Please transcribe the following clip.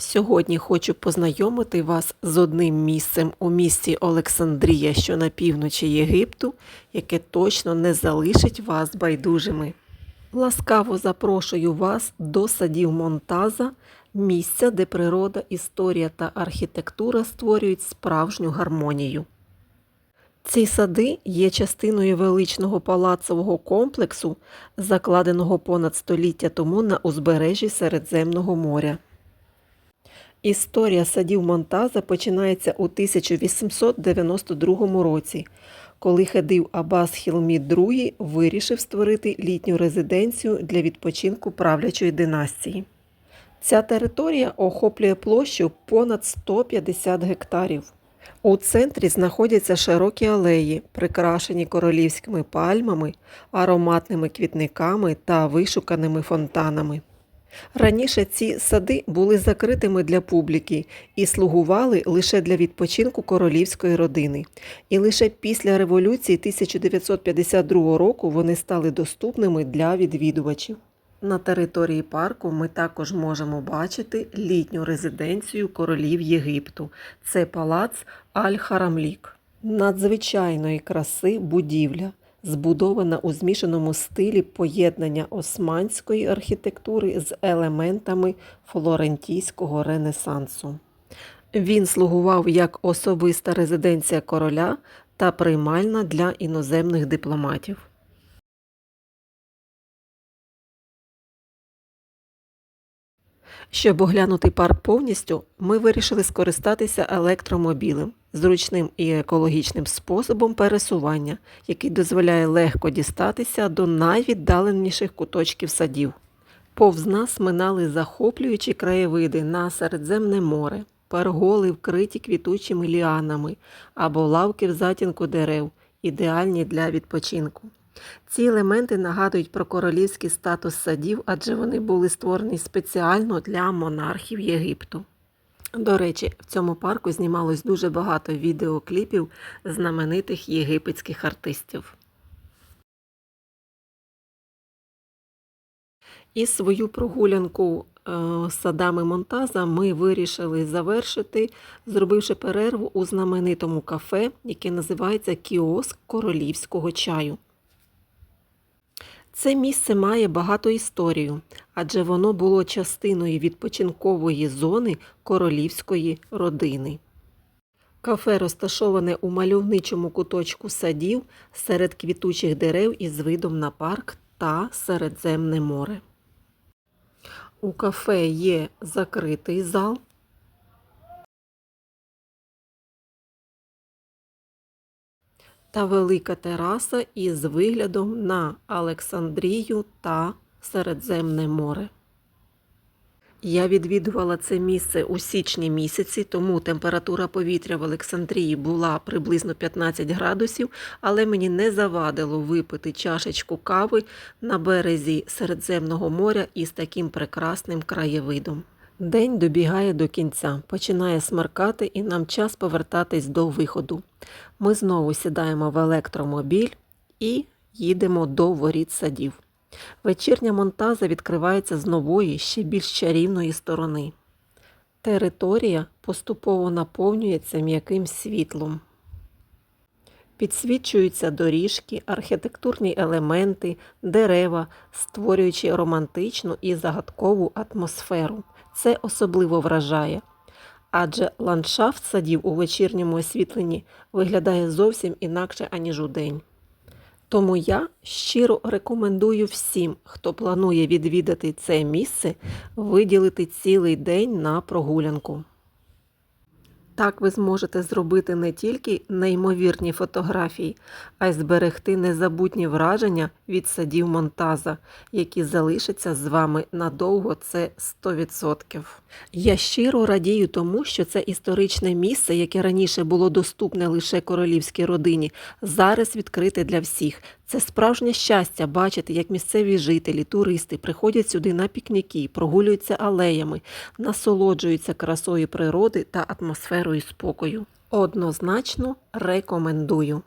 Сьогодні хочу познайомити вас з одним місцем у місті Олександрія, що на півночі Єгипту, яке точно не залишить вас байдужими. Ласкаво запрошую вас до садів Монтаза, місця, де природа, історія та архітектура створюють справжню гармонію. Ці сади є частиною величного палацового комплексу, закладеного понад століття тому на узбережжі Середземного моря. Історія садів Монтаза починається у 1892 році, коли Хедив Аббас Хілмід II вирішив створити літню резиденцію для відпочинку правлячої династії. Ця територія охоплює площу понад 150 гектарів. У центрі знаходяться широкі алеї, прикрашені королівськими пальмами, ароматними квітниками та вишуканими фонтанами. Раніше ці сади були закритими для публіки і слугували лише для відпочинку королівської родини. І лише після революції 1952 року вони стали доступними для відвідувачів. На території парку ми також можемо бачити літню резиденцію королів Єгипту. Це палац Аль-Харамлік. Надзвичайної краси будівля, збудована у змішаному стилі поєднання османської архітектури з елементами флорентійського ренесансу. Він слугував як особиста резиденція короля та приймальна для іноземних дипломатів. Щоб оглянути парк повністю, ми вирішили скористатися електромобілем, зручним і екологічним способом пересування, який дозволяє легко дістатися до найвіддаленіших куточків садів. Повз нас минали захоплюючі краєвиди на Середземне море, перголи вкриті квітучими ліанами або лавки в затінку дерев, ідеальні для відпочинку. Ці елементи нагадують про королівський статус садів, адже вони були створені спеціально для монархів Єгипту. До речі, в цьому парку знімалось дуже багато відеокліпів знаменитих єгипетських артистів. І свою прогулянку е, садами Монтаза ми вирішили завершити, зробивши перерву у знаменитому кафе, яке називається Кіоск королівського чаю. Це місце має багату історію, адже воно було частиною відпочинкової зони королівської родини. Кафе розташоване у мальовничому куточку садів серед квітучих дерев із видом на парк та Середземне море. У кафе є закритий зал, та велика тераса із виглядом на Олександрію та Середземне море. Я відвідувала це місце у січні місяці, тому температура повітря в Олександрії була приблизно 15 градусів, але мені не завадило випити чашечку кави на березі Середземного моря із таким прекрасним краєвидом. День добігає до кінця, починає смеркати і нам час повертатись до виходу. Ми знову сідаємо в електромобіль і їдемо до воріт садів. Вечірня монтаза відкривається з нової, ще більш чарівної сторони. Територія поступово наповнюється м'яким світлом. Підсвічуються доріжки, архітектурні елементи, дерева, створюючи романтичну і загадкову атмосферу. Це особливо вражає. Адже ландшафт садів у вечірньому освітленні виглядає зовсім інакше, аніж удень. Тому я щиро рекомендую всім, хто планує відвідати це місце, виділити цілий день на прогулянку. Так ви зможете зробити не тільки неймовірні фотографії, а й зберегти незабутні враження від садів Монтаза, які залишаться з вами надовго, це 100%. Я щиро радію тому, що це історичне місце, яке раніше було доступне лише королівській родині, зараз відкрите для всіх. Це справжнє щастя бачити, як місцеві жителі, туристи приходять сюди на пікніки, прогулюються алеями, насолоджуються красою природи та атмосферою спокою. Однозначно рекомендую.